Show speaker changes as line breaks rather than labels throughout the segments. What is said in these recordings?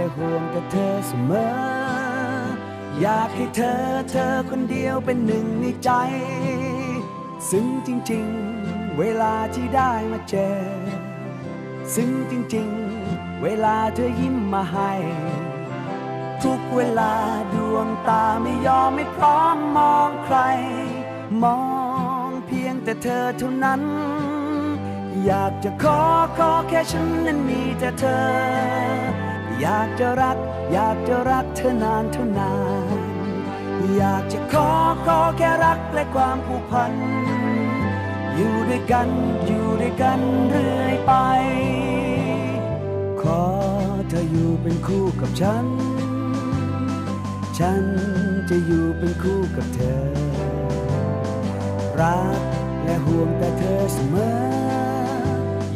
และห่วงกับเธอเสมอ อยากให้เธอเธอคนเดียวเป็นหนึ่งในใจ ซึ่งจริง ๆ เวลาที่ได้มาเจอ ซึ่งจริง ๆ เวลาเธอยิ้มมาให้ ทุกเวลาดวงตาไม่ยอมไม่พร้อมมองใคร มองเพียงแต่เธอเท่านั้น อยากจะขอขอแค่ฉันนั้นมีแต่เธอากจะรัก อยากจะรักเธอนานเท่านาน อยากจะขอขอแค่รักและความผูกพัน อยู่ด้วยกันอยู่ด้วยกันเรื่อยไป ขอเธออยู่เป็นคู่กับฉัน ฉันจะอยู่เป็นคู่กับเธอ รักและห่วงแต่เธอเสมอ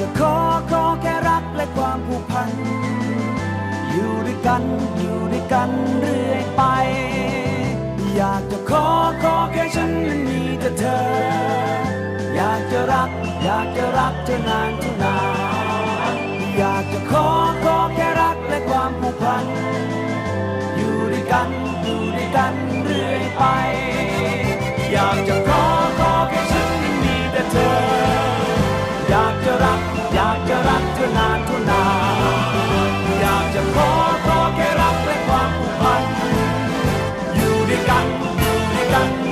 จะขอขอแค่รักและความผูกพัน อยู่ด้วยกันอยู่ด้วยกันเรื่อยไป อยากจะขอขอแค่ฉันนั้นมีแต่เธอ อยากจะรัก อยากจะรักเธอนานเท่านานอยากจะขอขอแค่รักและความผูกพัน อยู่ด้วยกันอยู่ด้วยกันเรื่อยไป got, we got.